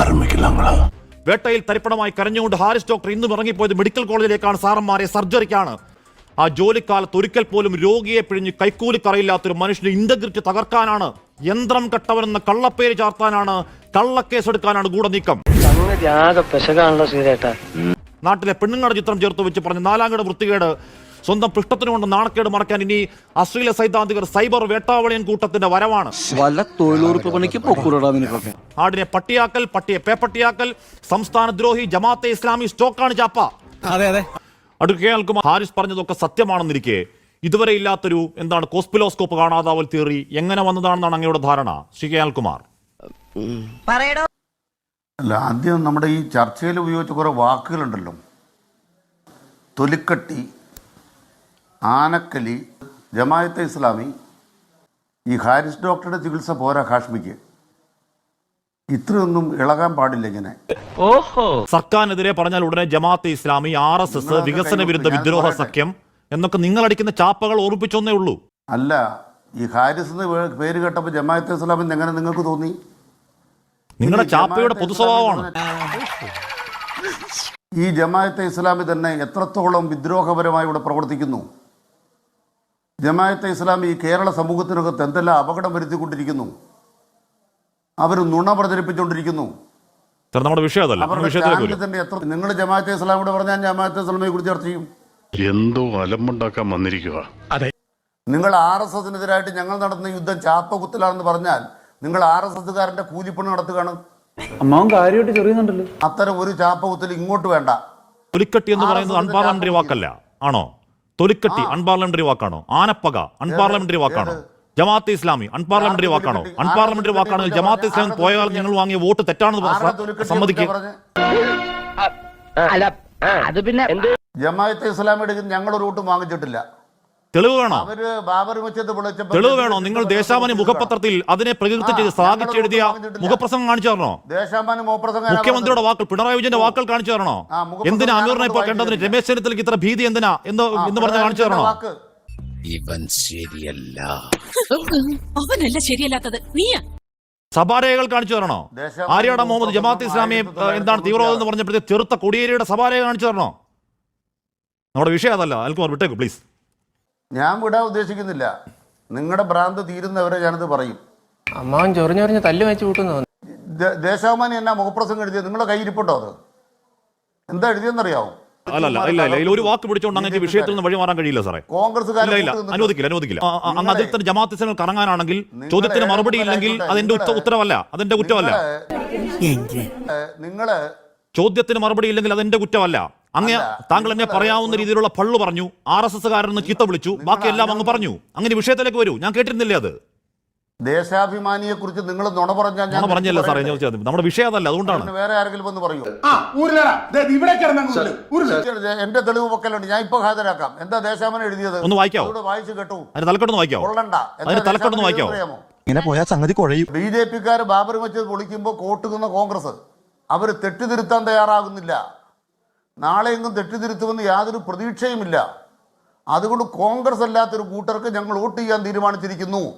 ആരംഭിക്കില്ലാങ്ങളാ. വേട്ടയിൽ തരിപ്പണമായി കരഞ്ഞുകൊണ്ട് ഹാരിസ് ഡോക്ടർ ഇന്നും ഇറങ്ങിപ്പോയത് മെഡിക്കൽ കോളേജിലേക്കാണ് സാറന്മാരെ സർജറിക്കാണ്. ആ ജോലിക്കാലത്ത് ഒരിക്കൽ പോലും രോഗിയെ പിഴിഞ്ഞ് കൈക്കൂലിക്കറയില്ലാത്തൊരു മനുഷ്യന് ഇന്റഗ്രിറ്റി തകർക്കാനാണ് യന്ത്രം കെട്ടവനെന്ന കള്ളപ്പേര് ചാർത്താനാണ് കള്ളക്കേസെടുക്കാനാണ് ഗൂഢനീക്കം. ശ്രീരേട്ടാ നാട്ടിലെ പെണ്ണുങ്ങളുടെ ചിത്രം ചേർത്ത് വെച്ച് പറഞ്ഞ നാലാംകട വൃത്തികേട് സ്വന്തം പൃഷ്ഠത്തിനുകൊണ്ട് നാണക്കേട് മറക്കാൻ ഇനി അശ്ലീല സൈദ്ധാന്തികർ സൈബർ വേട്ടാവളിയൻ കൂട്ടത്തിന്റെ വരവാണ്. വല്ല തൊഴിലുറപ്പ് പണിക്ക് പൊക്കൂടാ നിനക്കൊക്കെ ആടിനെ പട്ടിയാക്കൽ പട്ടിയെ പേപ്പട്ടിയാക്കൽ സംസ്ഥാനദ്രോഹി ജമാഅത്തെ ഇസ്ലാമി സ്റ്റോക്കാണ് ചാപ്പ. അതെ അതെ. അടുക്ക കേൾക്കുമ്പോൾ ഹാരിസ് പറഞ്ഞതൊക്കെ സത്യമാണെന്നിരിക്കെ. ഇതുവരെ ഇല്ലാത്തൊരു എന്താണ് കോസ്പിലോസ്കോപ്പ് കാണാതാവൽ തിയറി എങ്ങനെ വന്നതാണെന്നാണ് അങ്ങയുടെ ധാരണ. ശ്രീ കെ അൽകുമാർ അല്ല ആദ്യം നമ്മുടെ ഈ ചർച്ചയിൽ ഉപയോഗിച്ച കുറേ വാക്കുകളുണ്ടല്ലോ. തൊലിക്കട്ടി ആനക്കലി ജമായത്തെ ഇസ്ലാമി ഈ ഹാരിസ് ഡോക്ടറുടെ ചികിത്സ പോരാ കാശ്മിക്ക് ഇത്രയൊന്നും ഇളകാൻ പാടില്ല ഇങ്ങനെ. ഓഹോ. സർക്കാരിനെതിരെ പറഞ്ഞാൽ ഉടനെ Jamaat-e Islami R S S വികസന വിരുദ്ധ വിദ്രോഹ സഖ്യം എന്നൊക്കെ നിങ്ങൾ അടിക്കുന്ന ചാപ്പകൾ ഓർപ്പിച്ചൊന്നേ ഉള്ളൂ. അല്ല ഈ ഹാരിസ് എന്ന് പേര് കേട്ടപ്പോൾ ജമാഅത്തെ ഇസ്ലാമി എങ്ങനെ നിങ്ങൾക്ക് തോന്നി? നിങ്ങളുടെ ചാപ്പയുടെ പൊതുസ്വഭാവമാണ്? പൊതു സ്വഭാവമാണ് ഈ ജമാഅത്തെ ഇസ്ലാമി തന്നെ എത്രത്തോളം വിദ്രോഹപരമായി ഇവിടെ പ്രവർത്തിക്കുന്നു? ജമായത്തെ ഇസ്ലാമി ഈ കേരള സമൂഹത്തിനകത്ത് എന്തെല്ലാം അപകടം വരുത്തിക്കൊണ്ടിരിക്കുന്നു? അവർ നുണ പ്രചരിപ്പിച്ചുകൊണ്ടിരിക്കുന്നു സാർ നമ്മുടെ വിഷയം അതല്ല. നിങ്ങൾ ജമാഅത്തെ ഇസ്ലാമിയോട് പറഞ്ഞാൽ ജമാഅത്തെ ഇസ്ലാമിയെ കുറിച്ച് ചർച്ച ചെയ്യും. എന്തോ അലമ്പുണ്ടാക്കാൻ വന്നിരിക്കുക നിങ്ങൾ ആർ എസ് എസിനെതിരായിട്ട് ഞങ്ങൾ നടത്തുന്ന യുദ്ധം ചാപ്പകുത്തലാണെന്ന് പറഞ്ഞാൽ നിങ്ങൾ ആർ എസ് എസ്സുകാരന്റെ കൂലിപ്പണി നടത്തുകയാണ്. അത്തരം ഒരു ചാപ്പകുത്തൽ ഇങ്ങോട്ട് വേണ്ട. എന്ന് ആർ പറയുന്നത് എസ് അൺപാർലമെന്ററി വാക്കല്ല. ആണോ? തൊലിക്കട്ടി അൺപാർലമെന്ററി വാക്കാണോ? ആനപ്പക അൺപാർലമെന്ററി വാക്കാണോ? ജമാഅത്ത് ഇസ്ലാമി അൺപാർലമെന്ററി വാക്കാണോ? അൺപാർലമെന്ററി വാക്കാണെങ്കിൽ വാക്കാണോ? ജമാഅത്തെ ഇസ്ലാമി പോയാൽ നിങ്ങൾ ഞങ്ങൾ വാങ്ങിയ വോട്ട് തെറ്റാണെന്ന് സമ്മതിക്കുക അത് പിന്നെ ജമാഅത്ത് ജമാഅത്തെ ഇസ്ലാമിയുടെ ഞങ്ങൾ ഒരു വോട്ടും വാങ്ങിച്ചിട്ടില്ല. തെളിവ് വേണോ? തെളിവ് വേണോ? നിങ്ങൾ ദേശാമാനി മുഖപത്രത്തിൽ അതിനെ പ്രകീർത്തി ചെയ്ത് ആ, സ്ഥാപിച്ചെഴുതിയ. മുഖപ്രസംഗം കാണിച്ചു തരണോ? മുഖ്യമന്ത്രിയുടെ വാക്കുകൾ പിണറായി വിജയന്റെ വാക്കുകൾ കാണിച്ചു തരണോ? എന്തിനാ അമീറിനെ ഇപ്പോൾ കണ്ടതിന്? വായിച്ചിട്ടില്ല. രമേശ് ചെന്നിത്തലയ്ക്ക് ഇത്ര ഭീതി എന്തിനാ? എന്ന് എന്ന് പറഞ്ഞ് കാണിച്ചു തരണോ? ഇവൻ ശരിയല്ല. അവനല്ല ശരിയല്ലാത്തത്. നീയാ. സഭാരേഖകൾ കാണിച്ചു തരണോ? ആര്യാട മുഹമ്മദ് ജമാഅത്ത് ഇസ്ലാമിയെ എന്താണ് തീവ്രവാദം എന്ന് പറഞ്ഞപ്പോഴത്തെ ചെറുത്ത കൊടിയേരിയുടെ സഭാരേഖ കാണിച്ചു തരണോ? നമ്മുടെ വിഷയം അതല്ല. അൽക്കുമാർ വിട്ടേക്കു പ്ലീസ് ഞാൻ വിടാൻ ഉദ്ദേശിക്കുന്നില്ല. നിങ്ങളുടെ ഭ്രാന്ത് തീരുന്നവരെ ഞാനിത് പറയും. അമ്മാവൻ ചൊറിഞ്ഞൊറിഞ്ഞ് തല്ലു വെച്ച് കൂട്ടുന്നു. ദേശാഭിമാനി എന്നാ മുഖപ്രസംഗം എഴുതിയത്? നിങ്ങളുടെ കയ്യിരിപ്പുണ്ടോ അത്? എന്താ എഴുതിയെന്നറിയാവോ അല്ല അല്ല ഇല്ല ഇല്ല ഒരു വാക്ക് പിടിച്ചോണ്ട് അങ്ങനെ വിഷയത്തിൽ നിന്ന് വഴിമാറാൻ കഴിയില്ല സാറേ. കോൺഗ്രസ്സുകാരെ ഇല്ല ഇല്ല കൂട്ടുനിന്നിട്ട് അനുവദിക്കില്ല അനുവദിക്കില്ല. ആ, ആ, അങ്ങ് അതിൽ തന്നെ ജമാഅത്ത് ഇസ്ലാമിൽ കറങ്ങാനാണെങ്കിൽ ചോദ്യത്തിന് മറുപടി ഇല്ലെങ്കിൽ അതെന്റെ ഉത്തരവല്ല അതെന്റെ കുറ്റമല്ല. നിങ്ങൾ ചോദ്യത്തിന് മറുപടി ഇല്ലെങ്കിൽ അതെന്റെ കുറ്റമല്ല. അങ്ങ് താങ്കൾ എന്നെ പറയാവുന്ന രീതിയിലുള്ള പള്ളു പറഞ്ഞു ആർ എസ് എസ് കാരനെന്ന് ചീത്ത വിളിച്ചു ബാക്കിയെല്ലാം അങ്ങ് പറഞ്ഞു. അങ്ങനെ വിഷയത്തിലേക്ക് വരൂ. ഞാൻ കേട്ടിരുന്നില്ലേ അത്? ദേശാഭിമാനിയെ കുറിച്ച് നിങ്ങൾ നുണ പറഞ്ഞാൽ ഞാൻ പറഞ്ഞല്ലോ സാറേ ഞാൻ ചോദിച്ചത് നമ്മുടെ വിഷയം അതല്ല അതുകൊണ്ടാണ്. പിന്നെ വേറെ ആരെങ്കിലും വന്ന് പറയൂ. എന്റെ തെളിവ് പൊക്കലുണ്ട്. ഞാൻ ഇപ്പൊ ഹാജരാക്കാം. എന്താ ദേശാഭിമാനി എഴുതിയത്? ഒന്ന് വായിക്കാവോ? വായിച്ചു കേട്ടു. അതിന് തലക്കെട്ടൊന്ന് വായിക്കാവോ? കൊള്ളണ്ട. അതിന് തലക്കെട്ടൊന്ന് വായിക്കാവോ? ഇങ്ങനെ പോയാൽ സംഗതി കുഴയും. ബി ജെ പിക്കാർ ബാബറി മച്ചത് പൊളിക്കുമ്പോൾ കോട്ടുകുന്ന കോൺഗ്രസ്. അവർ തെറ്റിതിരുത്താൻ തയ്യാറാകുന്നില്ല. നാളെയെങ്കിലും തെറ്റിതിരുത്തുമെന്ന് യാതൊരു പ്രതീക്ഷയുമില്ല. അതുകൊണ്ട് കോൺഗ്രസ് അല്ലാത്തൊരു കൂട്ടർക്ക് ഞങ്ങൾ വോട്ട് ചെയ്യാൻ തീരുമാനിച്ചിരിക്കുന്നു.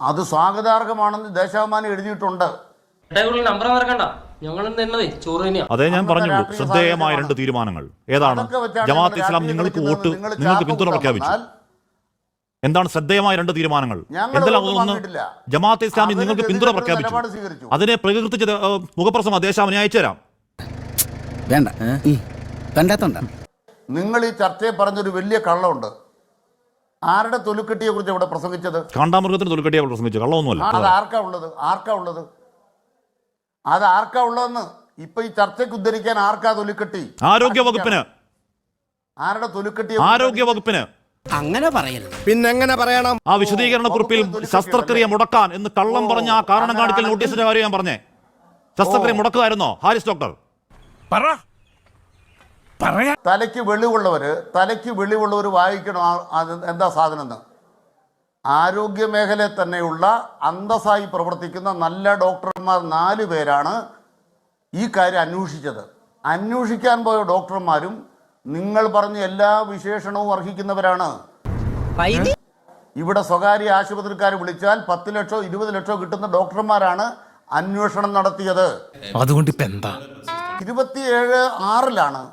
അത് സ്വാഗതാർഹമാണെന്ന് ദേശാഭിമാനി എഴുതിയിട്ടുണ്ട്. നമ്പർ മറക്കണ്ട. അതേ ഞാൻ പറഞ്ഞു ശ്രദ്ധേയമായ രണ്ട് തീരുമാനങ്ങൾ. ഏതാണ്? ജമാഅത്ത് ഇസ്ലാം നിങ്ങൾക്ക് വോട്ട് നിങ്ങൾക്ക് പിന്തുണ പ്രഖ്യാപിച്ചു. എന്താണ് ശ്രദ്ധേയമായ രണ്ട് തീരുമാനങ്ങൾ? എന്തെല്ലാം ഒന്നും. ജമാഅത്തെ ഇസ്ലാമി നിങ്ങൾക്ക് പിന്തുണ പ്രഖ്യാപിച്ചു. അതിനെ പ്രകൃതി മുഖപ്രസം മുഖപ്രസംഗം ദേശാമിനെ അയച്ചു തരാം വേണ്ട. കണ്ടാത്തോണ്ട. നിങ്ങൾ ഈ ചർച്ചയെ പറഞ്ഞൊരു വലിയ കള്ളമുണ്ട്. ആരുടെ തൊലിക്കെട്ടിയെ കുറിച്ച് ഇവിടെ പ്രസംഗിച്ചത്? കാണ്ടാമൃഗത്തിന് തൊലിക്കട്ടിയെ പ്രസംഗിച്ചു. കള്ളമൊന്നുമല്ല. അത് ആർക്കാ ഉള്ളത്? ആർക്കാ ഉള്ളത്? അത് ആർക്കാ ഉള്ളതെന്ന് ഇപ്പൊ ഈ ചർച്ചയ്ക്ക് ഉദ്ധരിക്കാൻ ആർക്കാ തൊലിക്കെട്ടി? ആരോഗ്യ വകുപ്പിന്. ആരുടെ തൊലിക്കെട്ടി ആരോഗ്യ വകുപ്പിന്. അങ്ങനെ പറയരുത്. പിന്നെങ്ങനെ പറയണം? ആ വിശദീകരണ കുറിപ്പിൽ ശസ്ത്രക്രിയ മുടക്കാൻ എന്ന് കള്ളം പറഞ്ഞ ആ കാരണം കാണിക്കൽ നോട്ടീസിന്റെ കാര്യം ഞാൻ പറഞ്ഞേ. ശസ്ത്രക്രിയ മുടക്കുമായിരുന്നോ ഹാരിസ് ഡോക്ടർ. തലയ്ക്ക് വെളിവുള്ളവര് തലയ്ക്ക് വെളിവുള്ളവർ വായിക്കണം. അത് എന്താ സാധനം എന്ന് ആരോഗ്യ മേഖലയിൽ തന്നെയുള്ള അന്തസ്സായി പ്രവർത്തിക്കുന്ന നല്ല ഡോക്ടർമാർ നാല് പേരാണ് ഈ കാര്യം അന്വേഷിച്ചത്. അന്വേഷിക്കാൻ പോയ ഡോക്ടർമാരും നിങ്ങൾ പറഞ്ഞ എല്ലാ വിശേഷണവും അർഹിക്കുന്നവരാണ്. ഇവിടെ സ്വകാര്യ ആശുപത്രിക്കാർ വിളിച്ചാൽ പത്ത് ലക്ഷോ ഇരുപത് ലക്ഷോ കിട്ടുന്ന ഡോക്ടർമാരാണ് അന്വേഷണം നടത്തിയത്. അതുകൊണ്ട് ഇപ്പൊ എന്താ ഇരുപത്തിയേഴ് ആറിലാണ്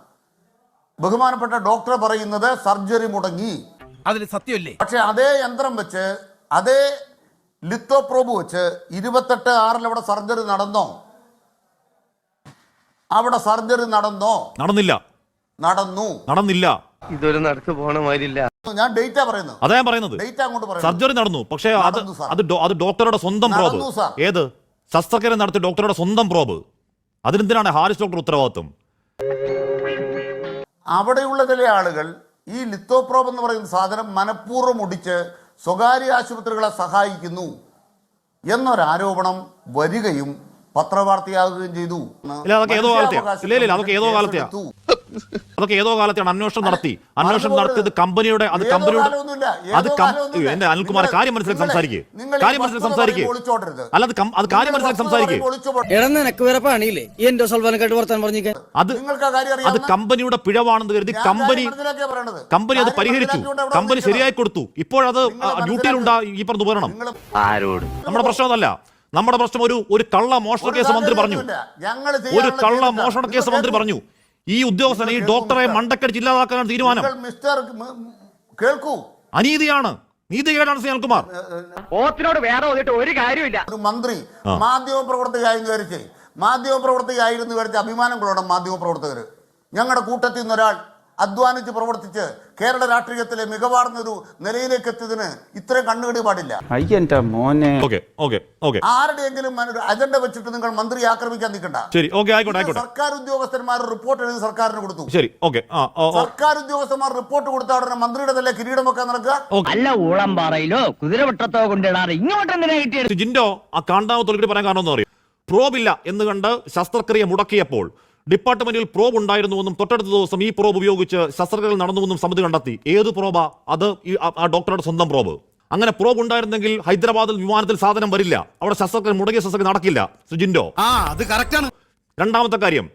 ബഹുമാനപ്പെട്ട ഡോക്ടർ പറയുന്നത് സർജറി മുടങ്ങി. അതിൽ സത്യമല്ലേ? പക്ഷെ അതേ യന്ത്രം വെച്ച് അതേ ലിത്തോപ്രോബ് വെച്ച് ഇരുപത്തെട്ട് ആറിൽ അവിടെ സർജറി നടന്നോ? അവിടെ സർജറി നടന്നോ? നടന്നില്ല. നടന്നു. നടന്നില്ല. ഇതൊരു നടക്ക് പോണ മാതിരില്ല ഞാൻ ഡേറ്റ പറയുന്നത്. അതാ ഞാൻ പറയുന്നത്. ഡേറ്റ അങ്ങോട്ട് പറയുന്നു സർജറി നടന്നു. പക്ഷേ അത് നടന്നു, സാർ. അത് ഡോ- അത് ഡോക്ടറുടെ സ്വന്തം പ്രോബ്. നടന്നു, സാർ. ഏത്? ശസ്ത്രക്രിയ നടത്തിയ ഡോക്ടറുടെ സ്വന്തം പ്രോബ്. അതിനെന്തിനാണ് ഹാരിസ് ഡോക്ടർ ഉത്തരവാദിത്വം? അവിടെയുള്ള ചില ആളുകൾ ഈ ലിത്തോപ്രോബ് എന്ന് പറയുന്ന സാധനം മനഃപൂർവം ഒടിച്ച് സ്വകാര്യ ആശുപത്രികളെ സഹായിക്കുന്നു എന്നൊരാരോപണം വരികയും പത്രവാർത്തയാകുകയും ചെയ്തു. അതൊക്കെ ഏതോ അതൊക്കെ ഏതോ കാലത്താണ് അന്വേഷണം നടത്തി. അന്വേഷണം നടത്തിയത് കമ്പനിയുടെ അത് കമ്പനിയുടെ അത്. എന്റെ അനിൽകുമാർ കാര്യം മനസ്സിലാക്കി സംസാരിക്കേ. കാര്യം മനസ്സിലാക്കി സംസാരിക്കേ. അല്ല അത് അത് കാര്യം മനസ്സിലാക്കി സംസാരിക്കേ. അത് അത് കമ്പനിയുടെ പിഴവാണെന്ന് കരുതി കമ്പനി. കമ്പനി അത് പരിഹരിച്ചു. കമ്പനി. ശരിയായി കൊടുത്തു. ഇപ്പോഴത് ഡ്യൂട്ടിയിലുണ്ടാ ഈ പറഞ്ഞു ആരോട്? നമ്മുടെ പ്രശ്നം അതല്ല നമ്മുടെ പ്രശ്നം ഒരു ഒരു കള്ള മോഷണ കേസ് മന്ത്രി പറഞ്ഞു. ഒരു കള്ള. മോഷണ കേസ് മന്ത്രി പറഞ്ഞു. ഈ ഉദ്യോഗസ്ഥനെ ഈ ഡോക്ടറെ മണ്ടക്കടിച്ച് ഇല്ലാതാക്കാനാണ് തീരുമാനം. മിസ്റ്റർ കേൾക്കൂ. അനീതിയാണ്. നീതികേടാണ് സുനിൽകുമാർ. ഓത്തിനോട് വേറെ വന്നിട്ട് ഒരു കാര്യമില്ല ഒരു മന്ത്രി മാധ്യമ പ്രവർത്തകയായെന്ന് വിചാരിച്ച് മാധ്യമ പ്രവർത്തകയായിരുന്നു വിചാരിച്ച അഭിമാനം കൊള്ളണം മാധ്യമ പ്രവർത്തകർ ഞങ്ങളുടെ കൂട്ടത്തിൽ നിന്ന് ഒരാൾ അധ്വാനിച്ച് പ്രവർത്തിച്ച് കേരള രാഷ്ട്രീയത്തിലെ മികവാർന്ന ഒരു നിലയിലേക്ക് എത്തിയതിന് ഇത്രയും കണ്ണുകടി പാടില്ല. അയ്യന്റെ മോനെ. Okay okay okay. ആരുടെയെങ്കിലും അജണ്ട വെച്ചിട്ട് നിങ്ങൾ മന്ത്രി ആക്രമിക്കാൻ നിൽക്കണ്ട. സർക്കാർ ഉദ്യോഗസ്ഥന്മാർ റിപ്പോർട്ട് എഴുതി സർക്കാരിന് കൊടുത്തു. ശരി ഓക്കെ ആ ഓ, ഓ, സർക്കാർ ഉദ്യോഗസ്ഥന്മാർ റിപ്പോർട്ട് കൊടുത്ത ഉടനെ മന്ത്രിയുടെ തന്നെ കിരീടം വെക്കാൻ നടക്കുക. അല്ല ഊളം പാറയിലോ കുതിരവട്ടത്തോ കൊണ്ടിടാറ് ഇങ്ങോട്ട് ജിൻഡോ ആ കാണ്ടാവ് പറയാൻ കാരണം എന്താ അറിയോ? പ്രോബില്ല എന്ന് കണ്ട് ശസ്ത്രക്രിയ മുടക്കിയപ്പോൾ ഡിപ്പാർട്ട്മെന്റിൽ പ്രോബ് ഉണ്ടായിരുന്നുവെന്നും തൊട്ടടുത്ത ദിവസം ഈ പ്രോബ് ഉപയോഗിച്ച് ശസ്ത്രക്രിയകൾ നടന്നുവെന്നും സമിതി കണ്ടെത്തി. ഏത് പ്രോബാ അത് ഈ ആ- ഡോക്ടറുടെ സ്വന്തം പ്രോബ് അങ്ങനെ പ്രോബ് ഉണ്ടായിരുന്നെങ്കിൽ ഹൈദരാബാദിൽ വിമാനത്തിൽ സാധനം വരില്ല. അവിടെ ശസ്ത്രക്രിയ മുടങ്ങിയ ശസ്ത്രക്രിയ നടക്കില്ല. സുജിൻഡോ. ആ അത് കറക്റ്റാണ് ആണ്. രണ്ടാമത്തെ കാര്യം.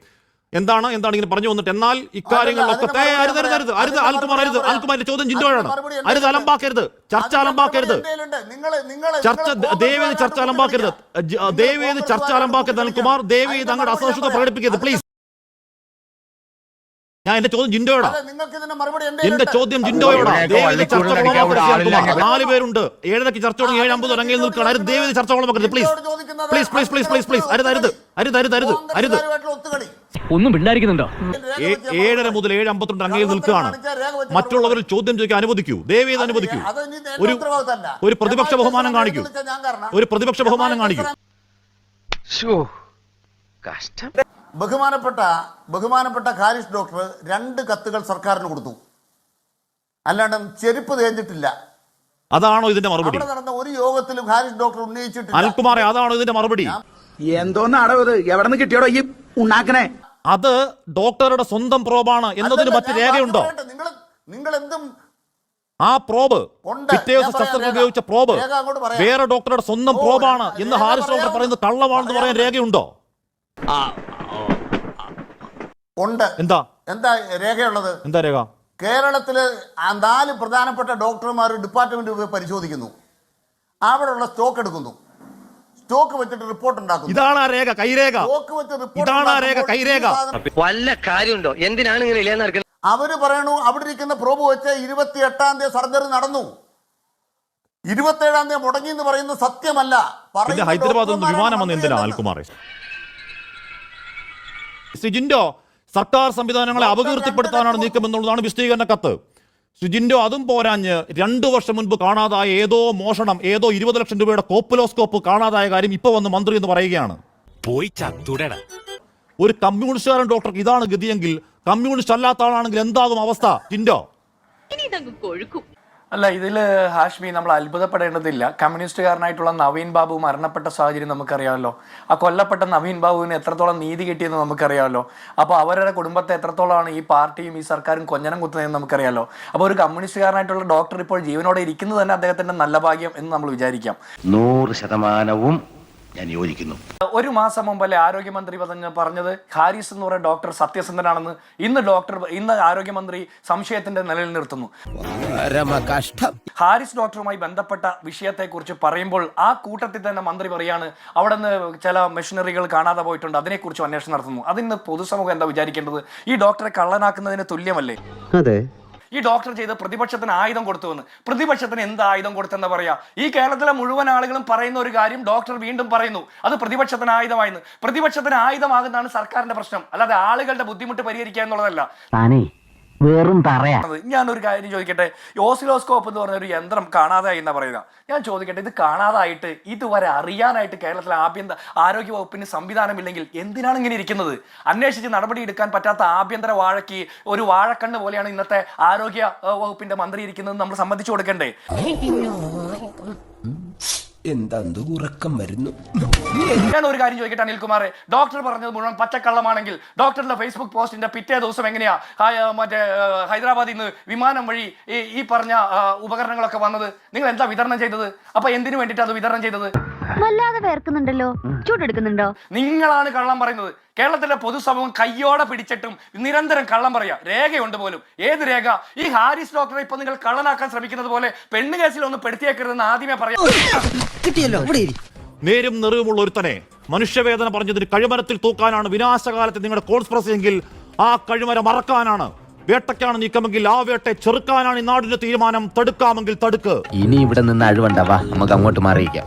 എന്താണ് എന്താണ് ഇങ്ങനെ പറഞ്ഞു വന്നിട്ട്? എന്നാൽ ഇക്കാര്യങ്ങളിലൊക്കെ അരുത് അരുത് അരുത്. അരുത് അൽകുമാർ അരുത് അതിന് അൽക്കുമാരിന്റെ ചോദ്യം ജിൻഡോയാണ് അരുത് അലമ്പാക്കരുത്. ചർച്ച അലമ്പാക്കരുത്. ചർച്ച ദയവേത് ചർച്ച അലമ്പാക്കരുത്? ദയവേത് ചർച്ച അലമ്പാക്കരുത്? അൽകുമാർ ദയവേത് അങ്ങോട്ട് അസഹിഷ്ണുത പ്രകടിപ്പിക്കരുത്. പ്ലീസ് ഞാൻ എന്റെ ചോദ്യം ജിൻഡോയോടാ. നിങ്ങൾക്ക് ഇതിന്റെ മറുപടി എന്റെ ചോദ്യം ജിൻഡോയോടാ. നാല് പേരുണ്ട്. ഏഴരക്ക് ചർച്ച തുടങ്ങി ഏഴ് അമ്പത് ഇറങ്ങിയിൽ നിൽക്കണം അരുത് ദയവേത് ചർച്ച കുളമാക്കരുത് please please please please please please അരുത് അരുത്. അരുത് അരുത് അരുത് അരുത്. ഒന്നും പിണ്ടായിരിക്കുന്നുണ്ടോ ഏഴര മുതൽ ഏഴ് അമ്പത്തിരണ്ട് അങ്ങയിൽ നിൽക്കുകയാണ്. മറ്റുള്ളവർ ചോദ്യം ചോദിക്കാൻ അനുവദിക്കൂ. ദയവേത് അനുവദിക്കൂ. ഒരു ഒരു പ്രതിപക്ഷ ബഹുമാനം കാണിക്കൂ. ഒരു പ്രതിപക്ഷ ബഹുമാനം കാണിക്കൂ. കഷ്ടം. ബഹുമാനപ്പെട്ട ബഹുമാനപ്പെട്ട ഖാരിഷ് ഡോക്ടർ രണ്ട് കത്തുകൾ സർക്കാരിന് കൊടുത്തു. അല്ലാണ്ട് ചെരുപ്പ് തേഞ്ഞിട്ടില്ല. അതാണോ ഇതിന്റെ മറുപടി? അവിടെ നടന്ന ഒരു യോഗത്തിലും ഹാരിസ് ഡോക്ടർ ഉന്നയിച്ചിട്ടില്ല. അനിൽകുമാറെ അതാണോ ഇതിന്റെ മറുപടി? എന്തോന്നാടോ ഇത് എവിടെ നിന്ന് കിട്ടിയോടോ ഈ ഉണ്ടാക്കണേ അത് ഡോക്ടറുടെ സ്വന്തം പ്രോബാണ് എന്നതിന് മറ്റു രേഖയുണ്ടോ? നിങ്ങൾ നിങ്ങൾ എന്തും ആ പ്രോബ് ഉണ്ട്. പിറ്റേ ദിവസം ശസ്ത്രക്രിയ ഉപയോഗിച്ച പ്രോബ് രേഖ അങ്ങോട്ട് പറയാം. വേറെ ഡോക്ടറുടെ സ്വന്തം പ്രോബാണ് എന്ന് ഹാരിസ് ഡോക്ടർ പറയാം. പറയുന്നത് കള്ളമാണെന്ന് പറയാൻ രേഖയുണ്ടോ? രേഖയുണ്ടോ ഉണ്ട്. എന്താ? എന്താ രേഖയുള്ളത്? എന്താ രേഖ? കേരളത്തിലെ നാല് പ്രധാനപ്പെട്ട ഡോക്ടർമാർ ഡിപ്പാർട്ട്മെന്റ് പോയി പരിശോധിക്കുന്നു. അവിടെയുള്ള സ്റ്റോക്ക് എടുക്കുന്നു. സ്റ്റോക്ക് വെച്ചിട്ട് റിപ്പോർട്ട് ഉണ്ടാക്കുന്നു. ഇതാണ് ആ രേഖ കൈരേഖ. സ്റ്റോക്ക് വെച്ച് റിപ്പോർട്ട് ഇതാണ് ആ രേഖ കൈരേഖ. വല്ല കാര്യമുണ്ടോ? എന്തിനാണ് ഇങ്ങനെ ഇല്ലാന്ന് നടക്കുന്നത്? അവർ പറയണു അവിടെ ഇരിക്കുന്ന പ്രോബ് വെച്ച് ഇരുപത്തി എട്ടാം തീയതി സർജറി നടന്നു. ഇരുപത്തി ഏഴാം തീയതി മുടങ്ങി എന്ന് പറയുന്നത് സത്യമല്ല. ഹൈദരാബാദ് പറയുന്ന ഹൈദരാബാദിൽ നിന്ന് വിമാനം വന്ന് എന്തിനാ മന്ത്രി സിജിൻഡോ സർക്കാർ സംവിധാനങ്ങളെ അപകീർത്തിപ്പെടുത്താനാണ് നീക്കം എന്നുള്ളതാണ് വിശദീകരണ കത്ത് സുജിൻഡോ അതും പോരാഞ്ഞ് രണ്ടു വർഷം മുൻപ് കാണാതായ ഏതോ മോഷണം ഏതോ ഇരുപത് ലക്ഷം രൂപയുടെ കോപ്പുലോസ്കോപ്പ് കാണാതായ കാര്യം ഇപ്പൊ വന്ന് മന്ത്രി എന്ന് പറയുകയാണ്. പോയി ചത്തുടടാ. ഒരു കമ്മ്യൂണിസ്റ്റുകാരൻ ഡോക്ടർ ഇതാണ് ഗതിയെങ്കിൽ കമ്മ്യൂണിസ്റ്റ് അല്ലാത്ത ആളാണെങ്കിൽ എന്താകും അവസ്ഥ? ജിൻഡോ ഇനി ഇതങ്ങ് കൊഴുക്കും. അല്ല ഇതിൽ ഹാഷ്മി നമ്മൾ അത്ഭുതപ്പെടേണ്ടതില്ല. കമ്മ്യൂണിസ്റ്റുകാരനായിട്ടുള്ള നവീൻ ബാബു മരണപ്പെട്ട സാഹചര്യം നമുക്കറിയാമല്ലോ. ആ കൊല്ലപ്പെട്ട നവീൻ ബാബുവിന് എത്രത്തോളം നീതി കിട്ടിയെന്ന് നമുക്കറിയാമല്ലോ. അപ്പോൾ അവരുടെ കുടുംബത്തെ എത്രത്തോളമാണ് ഈ പാർട്ടിയും ഈ സർക്കാരും കൊഞ്ഞനം കുത്തുന്നതെന്ന് നമുക്കറിയാമല്ലോ. അപ്പോൾ ഒരു കമ്മ്യൂണിസ്റ്റുകാരനായിട്ടുള്ള ഡോക്ടർ ഇപ്പോൾ ജീവനോടെ ഇരിക്കുന്നത് തന്നെ അദ്ദേഹത്തിന്റെ നല്ല ഭാഗ്യം എന്ന് നമ്മൾ വിചാരിക്കാം. നൂറ് ശതമാനവും ഞാൻ യോജിക്കുന്നു. ഒരു മാസം മുമ്പല്ലേ ആരോഗ്യമന്ത്രി പറഞ്ഞ പറഞ്ഞത്? ഹാരിസ് എന്ന് പറയുന്ന ഡോക്ടർ സത്യസന്ധനാണെന്ന് ഇന്ന് ഡോക്ടർ ഇന്ന് ആരോഗ്യമന്ത്രി സംശയത്തിന്റെ നിലയിൽ നിർത്തുന്നു. കഷ്ടം ഹാരിസ് ഡോക്ടറുമായി ബന്ധപ്പെട്ട വിഷയത്തെക്കുറിച്ച് പറയുമ്പോൾ ആ കൂട്ടത്തിൽ തന്നെ മന്ത്രി പറയാണ് അവിടെ നിന്ന് ചില മെഷീനറികൾ കാണാതെ പോയിട്ടുണ്ട് അതിനെക്കുറിച്ച് അന്വേഷണം നടത്തുന്നു. അതിന് പൊതുസമൂഹം എന്താ വിചാരിക്കേണ്ടത്? ഈ ഡോക്ടറെ കള്ളനാക്കുന്നതിന് തുല്യമല്ലേ? അതെ. ഈ ഡോക്ടർ ചെയ്ത് പ്രതിപക്ഷത്തിന് ആയുധം കൊടുത്തുവെന്ന് പ്രതിപക്ഷത്തിന് എന്ത് ആയുധം കൊടുത്തെന്ന് പറയാ? ഈ കേരളത്തിലെ മുഴുവൻ ആളുകളും പറയുന്ന ഒരു കാര്യം ഡോക്ടർ വീണ്ടും പറയുന്നു. അത് പ്രതിപക്ഷത്തിന് ആയുധമായിരുന്നു പ്രതിപക്ഷത്തിന് ആയുധമാകുന്നതാണ് സർക്കാരിന്റെ പ്രശ്നം. അല്ലാതെ ആളുകളുടെ ബുദ്ധിമുട്ട് പരിഹരിക്കുക എന്നുള്ളതല്ല. വെറും തറയാ. ഞാൻ ഒരു കാര്യം ചോദിക്കട്ടെ? ഓസിലോസ്കോപ്പ് എന്ന് പറഞ്ഞ ഒരു യന്ത്രം കാണാതായി എന്നാ പറയുക? ഞാൻ ചോദിക്കട്ടെ ഇത് കാണാതായിട്ട് ഇതുവരെ അറിയാനായിട്ട് കേരളത്തിലെ ആഭ്യന്തര ആരോഗ്യ വകുപ്പിന് സംവിധാനമില്ലെങ്കിൽ എന്തിനാണ് ഇങ്ങനെ ഇരിക്കുന്നത്? അന്വേഷിച്ച് നടപടി എടുക്കാൻ പറ്റാത്ത ആഭ്യന്തര വാഴയ്ക്ക് ഒരു വാഴക്കണ്ണ് പോലെയാണ് ഇന്നത്തെ ആരോഗ്യ വകുപ്പിന്റെ മന്ത്രി ഇരിക്കുന്നത് നമ്മൾ സമ്മതിച്ചു കൊടുക്കണ്ടേ? എന്താ ഉറക്കം വരുന്നു? ഞാൻ ഒരു കാര്യം ചോദിക്കട്ടെ അനിൽകുമാറെ? ഡോക്ടർ പറഞ്ഞത് മുഴുവൻ പച്ചക്കള്ളമാണെങ്കിൽ ഡോക്ടറുടെ ഫേസ്ബുക്ക് പോസ്റ്റിന്റെ പിറ്റേ ദിവസം എങ്ങനെയാ? മറ്റേ ഹൈദരാബാദിൽ നിന്ന് വിമാനം വഴി ഈ പറഞ്ഞ ഉപകരണങ്ങളൊക്കെ വന്നത് നിങ്ങൾ എന്താ വിതരണം ചെയ്തത്? അപ്പൊ എന്തിനു വേണ്ടിയിട്ടാണ് അത് വിതരണം ചെയ്തത്? വല്ലാതെ വേർക്കുന്നുണ്ടല്ലോ. ചൂടെടുക്കുന്നുണ്ടോ? നിങ്ങളാണ് കള്ളം പറയുന്നത്. കേരളത്തിലെ പൊതുസമൂഹം കയ്യോടെ പിടിച്ചിട്ടും നിരന്തരം കള്ളം പറയാ. രേഖയുണ്ട് പോലും. ഏത് രേഖ? ഈ ഹാരിസ് ഡോക്ടറെ ഇപ്പൊ നിങ്ങൾ കള്ളനാക്കാൻ ശ്രമിക്കുന്നത് പോലെ പെണ്ണ് കേസിൽ ഒന്ന് പെടുത്തിയേക്കരുതെന്ന് ആദ്യമേ പറയാ. കിട്ടിയല്ലോ ഇവിടെ നേരും നിറവുമുള്ള ഒരുത്തനെ മനുഷ്യവേദന പറഞ്ഞതിന് കഴിമരത്തിൽ തൂക്കാനാണ് വിനാശകാലത്ത് നിങ്ങളുടെ കോൺസ്പ്രസ് എങ്കിൽ ആ കഴിമര മറക്കാനാണ്. വേട്ടയ്ക്കാണ് നീക്കമെങ്കിൽ ആ വേട്ടയെ ചെറുക്കാനാണ് ഈ നാടിന്റെ തീരുമാനം. തടുക്കാമെങ്കിൽ തടുക്ക്. ഇനി ഇവിടെ നിന്ന് അഴിവുണ്ടാവാ നമുക്ക് അങ്ങോട്ട് മാറിയിക്കാം